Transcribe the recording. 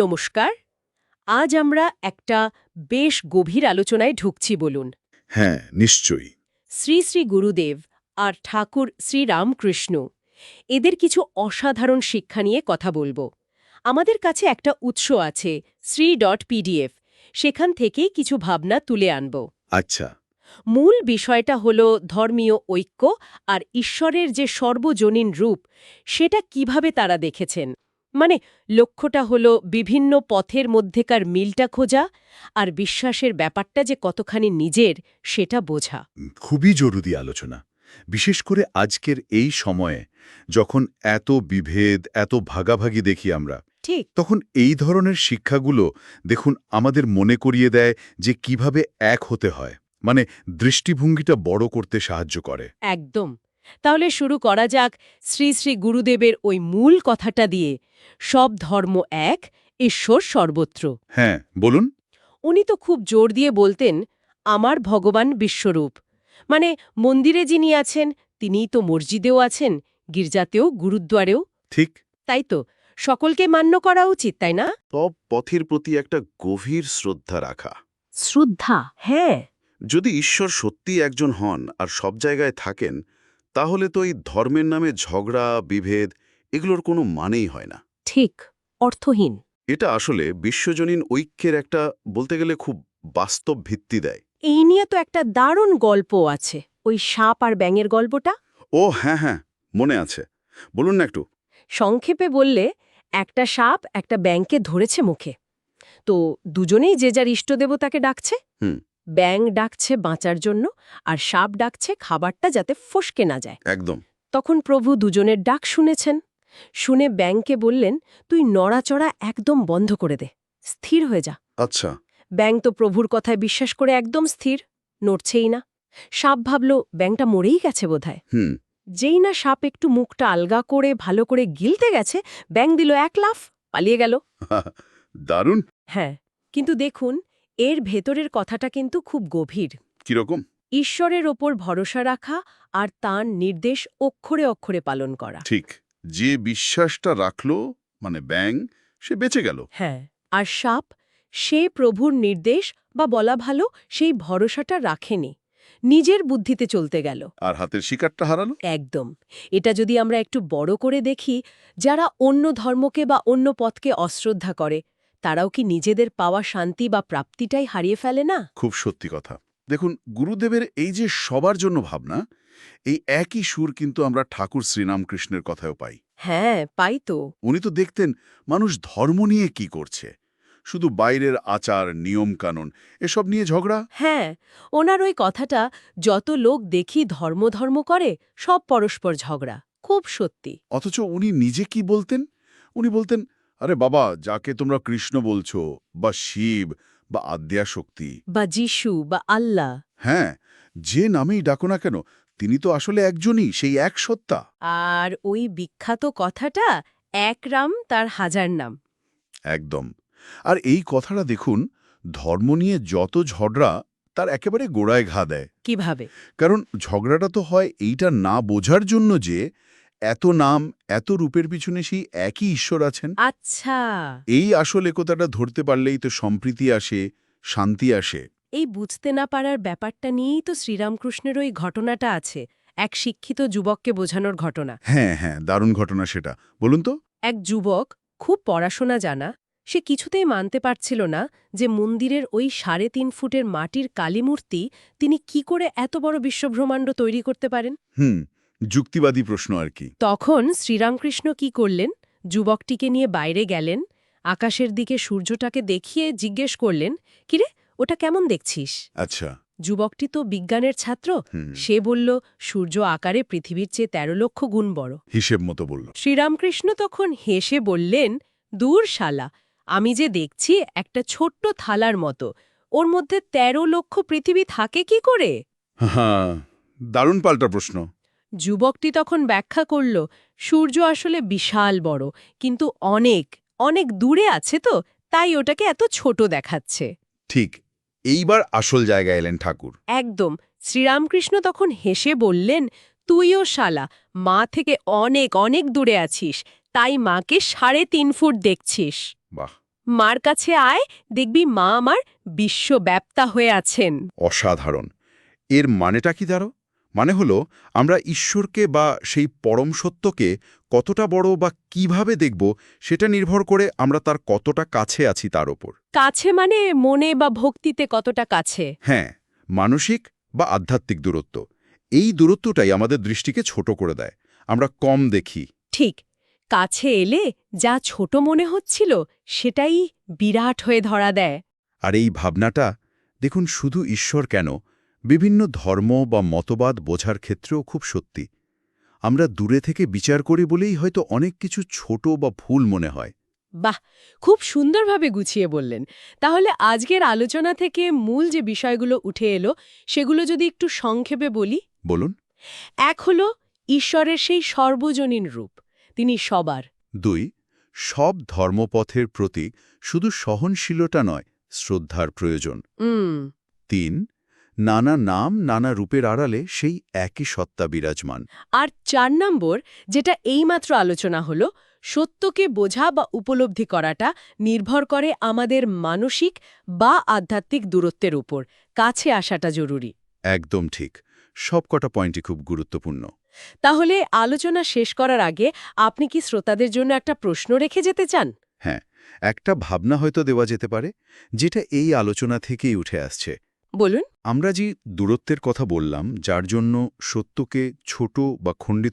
নমস্কার আজ আমরা একটা বেশ গভীর আলোচনায় ঢুকছি বলুন। হ্যাঁ নিশ্চয়ই। শ্রী শ্রী গুরুদেব আর ঠাকুর শ্রী রামকৃষ্ণ এদের কিছু অসাধারণ শিক্ষা নিয়ে কথা বলব। আমাদের কাছে একটা উৎস আছে শ্রী ডট পিডিএফ সেখান থেকেই কিছু ভাবনা তুলে আনব। আচ্ছা। মূল বিষয়টা হল ধর্মীয় ঐক্য আর ঈশ্বরের যে সর্বজনীন রূপ সেটা কীভাবে তারা দেখেছেন? মানে লক্ষ্যটা হল বিভিন্ন পথের মধ্যেকার মিলটা খোঁজা আর বিশ্বাসের ব্যাপারটা যে কতখানি নিজের সেটা বোঝা। খুবই জরুরি আলোচনা। বিশেষ করে আজকের এই সময়ে যখন এত বিভেদ এত ভাগাভাগি দেখি আমরা ঠিক। তখন এই ধরনের শিক্ষাগুলো দেখুন আমাদের মনে করিয়ে দেয় যে কীভাবে এক হতে হয়। মানে দৃষ্টিভঙ্গিটা বড় করতে সাহায্য করে। একদম। তাহলে শুরু করা যাক শ্রী শ্রী গুরুদেবের ওই মূল কথাটা দিয়ে। সব ধর্ম এক ঈশ্বর সর্বত্র। হ্যাঁ বলুন। উনি তো খুব জোর দিয়ে বলতেন আমার ভগবান বিশ্বরূপ। মানে মন্দিরে যিনি আছেন তিনিই তো মসজিদেও আছেন গির্জাতেও গুরুদ্বারেও। ঠিক। তাই তো সকলকে মান্য করা উচিত তাই না? সব পথের প্রতি একটা গভীর শ্রদ্ধা রাখা। শ্রদ্ধা? হ্যাঁ। যদি ঈশ্বর সত্যি একজন হন আর সব জায়গায় থাকেন তাহলে তো এই ধর্মের নামে ঝগড়া বিভেদ এগুলোর কোনো মানেই হয় না। ঠিক অর্থহীন। এটা আসলে বিশ্বজনীন ঐক্যের একটা বলতে গেলে খুব বাস্তব ভিত্তি দেয়। এই নিয়ে তো একটা দারুণ গল্প আছে ওই সাপ আর ব্যাঙের গল্পটা। ও হ্যাঁ হ্যাঁ মনে আছে। বলুন না একটু। সংক্ষেপে বললে একটা সাপ একটা ব্যাঙকে ধরেছে মুখে। তো দুজনেই যে যার ইষ্টদেবতাকে ডাকছে। হুম। ব্যাঙ ডাকছে বাঁচার জন্য আর সাপ ডাকছে খাবারটা যাতে ফসকে না যায়। একদম। তখন প্রভু দুজনের ডাক শুনেছেন। শুনে ব্যাংকে বললেন তুই নড়াচড়া একদম বন্ধ করে দে। স্থির হয়ে যা। আচ্ছা। ব্যাঙ তো প্রভুর কথায় বিশ্বাস করে একদম স্থির নড়ছেই না। সাপ ভাবল ব্যাঙটা মরেই গেছে বোধহয়। যেই না সাপ একটু মুখটা আলগা করে ভালো করে গিলতে গেছে ব্যাং দিল এক লাফ পালিয়ে গেল। দারুণ। হ্যাঁ কিন্তু দেখুন এর ভেতরের কথাটা কিন্তু খুব গভীর। কীরকম? ঈশ্বরের ওপর ভরসা রাখা আর তার নির্দেশ অক্ষরে অক্ষরে পালন করা। ঠিক। যে বিশ্বাসটা রাখল মানে ব্যাং সে বেঁচে গেল। হ্যাঁ আর সাপ সে প্রভুর নির্দেশ বা বলা ভালো সেই ভরসাটা রাখেনি। নিজের বুদ্ধিতে চলতে গেল। আর হাতের শিকারটা হারালো? একদম। এটা যদি আমরা একটু বড় করে দেখি যারা অন্য ধর্মকে বা অন্য পথকে অশ্রদ্ধা করে তারাও কি নিজেদের পাওয়া শান্তি বা প্রাপ্তিটাই হারিয়ে ফেলে না? খুব সত্যি কথা। দেখুন গুরুদেবের এই যে সবার জন্য ভাবনা এই একই সুর কিন্তু আমরা ঠাকুর শ্রীরামকৃষ্ণের কথাও পাই। হ্যাঁ পাই তো। উনি তো দেখতেন মানুষ ধর্ম নিয়ে কি করছে। শুধু বাইরের আচার নিয়মকানুন এসব নিয়ে ঝগড়া? হ্যাঁ ওনার ওই কথাটা যত লোক দেখি ধর্ম ধর্ম করে সব পরস্পর ঝগড়া। খুব সত্যি। অথচ উনি নিজে কি বলতেন? উনি বলতেন আরে বাবা যাকে তোমরা কৃষ্ণ বলছো বা শিব বা আদ্যাশক্তি বা যিশু বা আল্লাহ। হ্যাঁ যে নামেই ডাকো না কেন তিনি তো আসলে একজনই সেই এক সত্তা। আর ওই বিখ্যাত কথাটা এক রাম তার হাজার নাম। একদম। আর এই কথাটা দেখুন ধর্ম নিয়ে যত ঝগড়া তার একেবারে গোড়ায় ঘা দেয়। কীভাবে? কারণ ঝগড়াটা তো হয় এইটা না বোঝার জন্য যে এত নাম এত রূপের পিছনে সেই একই ঈশ্বর আছেন? আচ্ছা। এই আসল একতাটা ধরতে পারলেই তো সম্প্রীতি আসে শান্তি আসে। এই বুঝতে না পারার ব্যাপারটা নিয়েই তো শ্রীরামকৃষ্ণের ওই ঘটনাটা আছে এক শিক্ষিত যুবককে বোঝানোর ঘটনা। হ্যাঁ হ্যাঁ দারুণ ঘটনা সেটা। বলুন তো। এক যুবক খুব পড়াশোনা জানা সে কিছুতেই মানতে পারছিল না যে মন্দিরের ওই সাড়ে তিন ফুটের মাটির কালীমূর্তি তিনি কি করে এত বড় বিশ্বব্রহ্মাণ্ড তৈরি করতে পারেন। হুম যুক্তিবাদী প্রশ্ন আর কি। তখন শ্রীরামকৃষ্ণ কি করলেন? যুবকটিকে নিয়ে বাইরে গেলেন আকাশের দিকে সূর্যটাকে দেখিয়ে জিজ্ঞেস করলেন কিরে ওটা কেমন দেখছিস? আচ্ছা। যুবকটি তো বিজ্ঞানের ছাত্র। সে বলল সূর্য আকারে পৃথিবীর চেয়ে তেরো লক্ষ গুণ বড়। হিসেব মতো বলল। শ্রীরামকৃষ্ণ তখন হেসে বললেন দূর শালা আমি যে দেখছি একটা ছোট্ট থালার মতো ওর মধ্যে তেরো লক্ষ পৃথিবী থাকে কি করে? হ্যাঁ দারুণ পাল্টা প্রশ্ন। যুবকটি তখন ব্যাখ্যা করল সূর্য আসলে বিশাল বড় কিন্তু অনেক অনেক দূরে আছে তো তাই ওটাকে এত ছোট দেখাচ্ছে। ঠিক এইবার আসল জায়গায় এলেন ঠাকুর। একদম শ্রীরামকৃষ্ণ তখন হেসে বললেন তুইও শালা মা থেকে অনেক অনেক দূরে আছিস তাই মাকে সাড়ে তিন ফুট দেখছিস। বাহ। মার কাছে আয় দেখবি মা আমার বিশ্বব্যাপ্তা হয়ে আছেন। অসাধারণ। এর মানেটা কি দাঁড়ো? মানে হলো আমরা ঈশ্বরকে বা সেই পরম সত্যকে কতটা বড় বা কীভাবে দেখব সেটা নির্ভর করে আমরা তার কতটা কাছে আছি তার ওপর। কাছে মানে মনে বা ভক্তিতে কতটা কাছে? হ্যাঁ মানসিক বা আধ্যাত্মিক দূরত্ব। এই দূরত্বটাই আমাদের দৃষ্টিকে ছোট করে দেয়। আমরা কম দেখি। ঠিক কাছে এলে যা ছোট মনে হচ্ছিল সেটাই বিরাট হয়ে ধরা দেয়। আর এই ভাবনাটা দেখুন শুধু ঈশ্বর কেন বিভিন্ন ধর্ম বা মতবাদ বোঝার ক্ষেত্রেও খুব সত্যি। আমরা দূরে থেকে বিচার করি বলেই হয়তো অনেক কিছু ছোট বা ভুল মনে হয়। বাহ! খুব সুন্দরভাবে গুছিয়ে বললেন। তাহলে আজকের আলোচনা থেকে মূল যে বিষয়গুলো উঠে এলো সেগুলো যদি একটু সংক্ষেপে বলি? বলুন। এক হলো ঈশ্বরের সেই সর্বজনীন রূপ তিনি সবার। দুই সব ধর্মপথের প্রতি শুধু সহনশীলতা নয় শ্রদ্ধার প্রয়োজন। তিন নানা নাম নানা রূপের আড়ালে সেই একই সত্তা বিরাজমান। আর চার নম্বর যেটা এইমাত্র আলোচনা হলো সত্যকে বোঝা বা উপলব্ধি করাটা নির্ভর করে আমাদের মানসিক বা আধ্যাত্মিক দূরত্বের উপর। কাছে আসাটা জরুরি। একদম ঠিক। সবকটা পয়েন্টই খুব গুরুত্বপূর্ণ। তাহলে আলোচনা শেষ করার আগে আপনি কি শ্রোতাদের জন্য একটা প্রশ্ন রেখে যেতে চান? হ্যাঁ একটা ভাবনা হয়তো দেওয়া যেতে পারে যেটা এই আলোচনা থেকেই উঠে আসছে। বলুন। আমরা যে দূরত্বের কথা বললাম যার জন্য সত্যকে ছোট বা খণ্ডিত